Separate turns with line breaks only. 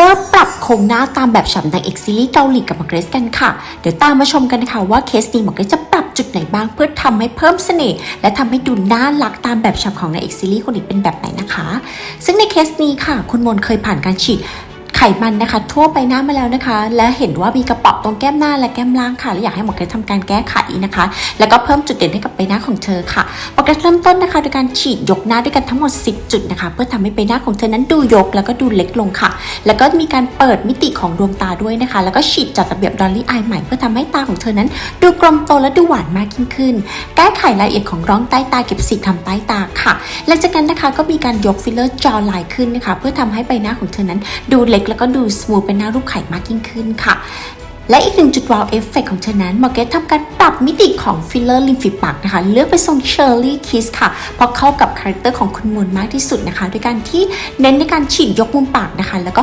เลอร์ปรับโครงหน้าตามแบบฉ่ำนางเอกซีรีส์เกาหลีกับหมอเกรซกันค่ะ เดี๋ยวตามมาชมกันนะคะว่าเคสนี้หมอเกรซจะปรับจุดไหนบ้างเพื่อทำให้เพิ่มเสน่ห์และทำให้ดูน่ารักตามแบบฉบับของนางเอกซีรีส์คนอื่นเป็นแบบไหนนะคะ ซึ่งในเคสนี้ค่ะ คุณมนเคยผ่านการฉีด ไขมันนะคะ ทั่วไปหน้ามาแล้วนะคะ และเห็นว่ามีกระป๋อตรงแก้มหน้าและแก้มล่างค่ะ และอยากให้หมอเกรซทำการแก้ไขนะคะ แล้วก็เพิ่มจุดเด่นให้กับใบหน้าของเธอค่ะหมอเกรซเริ่มต้นนะคะโดยการฉีดยกหน้าด้วยกันทั้งหมด 10 จุดนะคะ เพื่อทำให้ใบหน้าของเธอนั้นดูยกแล้วก็ดูเล็กลงค่ะ แล้วก็มีการเปิดมิติของดวงตาด้วยนะคะ แล้วก็ฉีดจัดระเบียบดอลลี่อายใหม่เพื่อทำให้ตาของเธอนั้น ดูกลมโตและดูหวานมากยิ่งขึ้น แก้ไขรายละเอียดของร่องใต้ตาเก็บสีทำใต้ตาค่ะ และจากนั้นนะคะก็มีการยกฟิลเลอร์จอไลน์ขึ้นนะคะ เพื่อทำให้ใบหน้าของเธอนั้นดูเล็กแล้วก็ดูสมูทเป็นหน้ารูปไข่มากยิ่งขึ้นค่ะ และอีกหนึ่งจุดว้าวเอฟเฟกของเธอนั้นหมอเกตทำการปรับมิติของฟิลเลอร์ริมฝีปากนะคะ เลือกไปทรงเชอร์รี่คิสค่ะ เพราะเข้ากับคาแรคเตอร์ของคุณมนมากที่สุดนะคะ ด้วยการที่เน้นในการฉีดยกมุมปากนะคะ แล้วก็